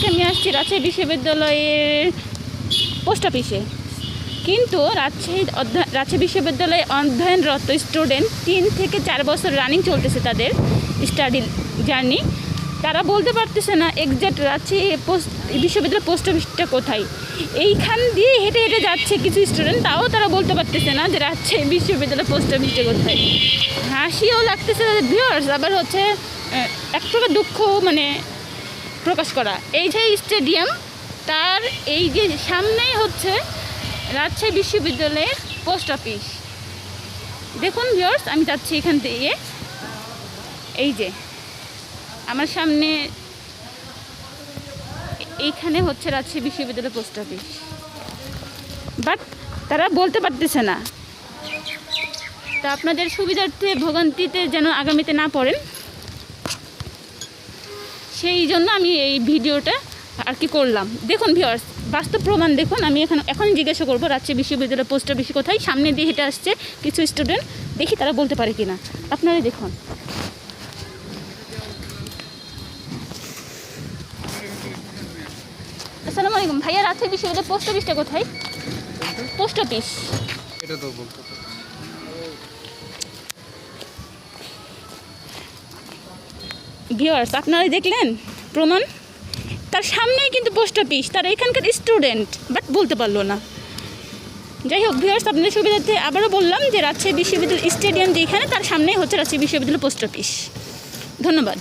আজকে আমি আসছি রাজশাহী বিশ্ববিদ্যালয়ের পোস্ট অফিসে। কিন্তু রাজশাহী রাজশাহী বিশ্ববিদ্যালয়ে অধ্যয়নরত স্টুডেন্ট তিন থেকে চার বছর রানিং চলতেছে তাদের স্টাডি জার্নি। তারা বলতে পারতেছে না এক্সাক্ট রাজশাহী পোস্ট, বিশ্ববিদ্যালয় পোস্ট অফিসটা কোথায়। এইখান দিয়ে হেঁটে হেঁটে যাচ্ছে কিছু স্টুডেন্ট, তাও তারা বলতে পারতেছে না যে রাজশাহী বিশ্ববিদ্যালয় পোস্ট অফিসটা কোথায়। হাসিও লাগতেছে তাদের ভিউয়ার্স আবার হচ্ছে এক প্রকার দুঃখ মানে প্রকাশ করা। এই যে স্টেডিয়াম। তার এই যে সামনেই হচ্ছে রাজশাহী বিশ্ববিদ্যালয়ের পোস্ট অফিস। দেখুন ভিউয়ার্স, আমি যাচ্ছি এখান থেকে এই যে, আমার সামনে এইখানে হচ্ছে রাজশাহী বিশ্ববিদ্যালয় পোস্ট অফিস। বাট তারা বলতে পারতেছে না। তা আপনাদের সুবিধার্থে ভোগান্তিতে যেন আগামীতে না পড়েন। সেই জন্য আমি এই ভিডিওটা আর কি করলাম। দেখুন ভিওর্স বাস্তব প্রমাণ দেখুন আমি এখন এখন জিজ্ঞাসা করব রাজশাহী বিশ্ববিদ্যালয় পোস্ট অফিস কোথায়? সামনে দিয়ে হেঁটে আসছে কিছু স্টুডেন্ট দেখি তারা বলতে পারে কি না আপনারাই দেখুন। আসসালামু আলাইকুম। ভাইয়া রাজশাহী বিশ্ববিদ্যালয় পোস্ট অফিসটা কোথায়? পোস্ট অফিস এটা তো ভিওয়ার্স আপনারা দেখলেন প্রমাণ? তার সামনেই কিন্তু পোস্ট অফিস তারা এখানকার স্টুডেন্ট বাট বলতে পারল না। যাই হোক ভিওয়ার্স আপনাদের সুবিধার্থে আবারও বললাম যে রাজশাহী বিশ্ববিদ্যালয় স্টেডিয়াম যেখানে, তার সামনেই হচ্ছে রাজশাহী বিশ্ববিদ্যালয় পোস্ট অফিস ধন্যবাদ।